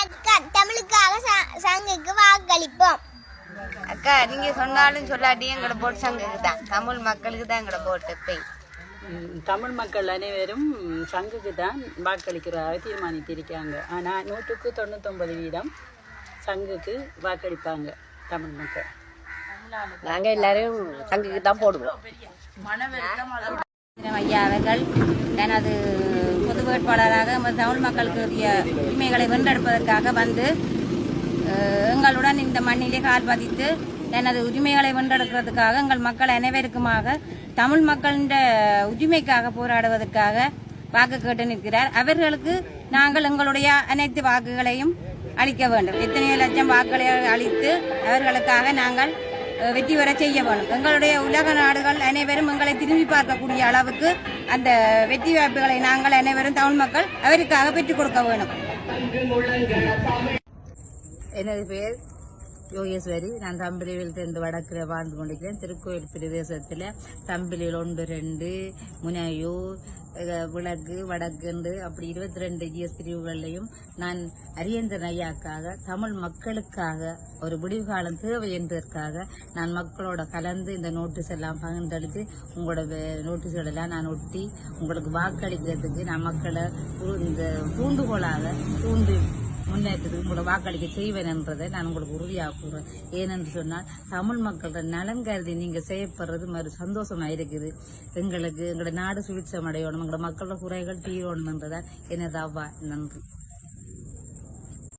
அக்கா தமிழுக்காக ச- சங்குக்கு வாக்களிப்போம். அக்கா நீங்க சொன்னாலும் சொல்லாட்டியும் எங்களோட போட் சங்குக்கு தான். தமிழ் மக்களுக்கு தான் எங்களோட போட்டு போய் தமிழ் மக்கள் அனைவரும் சங்குக்கு தான் வாக்களிக்கிறதாக தீர்மானித்திருக்காங்க ஆனால் நூற்றுக்கு தொண்ணூத்தொன்பது வீதம் சங்குக்கு வாக்களிப்பாங்க தமிழ் மக்கள். நாங்கள் எல்லாரும் சங்குக்கு தான் போடுவோம். ஐயா அவர்கள் எனது பொது வேட்பாளராக எமது தமிழ் மக்களுக்கு உரிய உரிமைகளை வென்றெடுப்பதற்காக வந்து எங்களுடன் இந்த மண்ணிலே கால் பதித்து எனது உரிமைகளை வென்றெடுக்கிறதுக்காக எங்கள் மக்கள் அனைவருக்குமாக தமிழ் மக்களின் உரிமைக்காக போராடுவதற்காக வாக்கு கேட்டு நிற்கிறார். அவர்களுக்கு நாங்கள் எங்களுடைய அனைத்து வாக்குகளையும் அளிக்க வேண்டும். எத்தனை லட்சம் வாக்குகளை அளித்து அவர்களுக்காக நாங்கள் வெற்றி பெற செய்ய வேண்டும். எங்களுடைய உலக நாடுகள் அனைவரும் எங்களை திரும்பி பார்க்கக்கூடிய அளவுக்கு அந்த வெற்றி வாய்ப்புகளை நாங்கள் அனைவரும் தமிழ் மக்கள் அவருக்காக பெற்றுக் கொடுக்க வேணும் எனது பேர் யோகேஸ்வரி. நான் தம்பிலியில் இருந்து வடக்கில் வாழ்ந்து கொண்டிருக்கிறேன். திருக்கோயில் பிரதேசத்தில் தம்பிலியில் ஒன்று ரெண்டு முனையூர் விளக்கு வடக்குண்டு அப்படி இருபத்தி ரெண்டு ஜிஎஸ் பிரிவுகளையும் நான் அரியந்தன் ஐயாக்காக தமிழ் மக்களுக்காக ஒரு விடிவு காலம் தேவை என்பதற்காக நான் மக்களோட கலந்து இந்த நோட்டீஸ் எல்லாம் பகிர்ந்தளித்து உங்களோட வே- நோட்டீஸ்கள் எல்லாம் நான் ஒட்டி உங்களுக்கு வாக்களிக்கிறதுக்கு நான் மக்களை இந்த தூண்டுகோலாக தூண்டி முன்னேற்றத்துக்கு உங்களை வாக்களிக்க செய்வேன் என்றதை நான் உங்களுக்கு உறுதியாக கூறுறேன். ஏனென்று சொன்னால் தமிழ் மக்களோட நலன் கருதி நீங்க செய்யப்படுறது மாதிரி சந்தோஷமா இருக்குது. எங்களுக்கு எங்களோட நாடு சுழிச்சம் அடையணும் எங்களோட மக்களோட குறைகள் தீரணும் என்றதான் என்னதாவா அவ்வா நன்றி.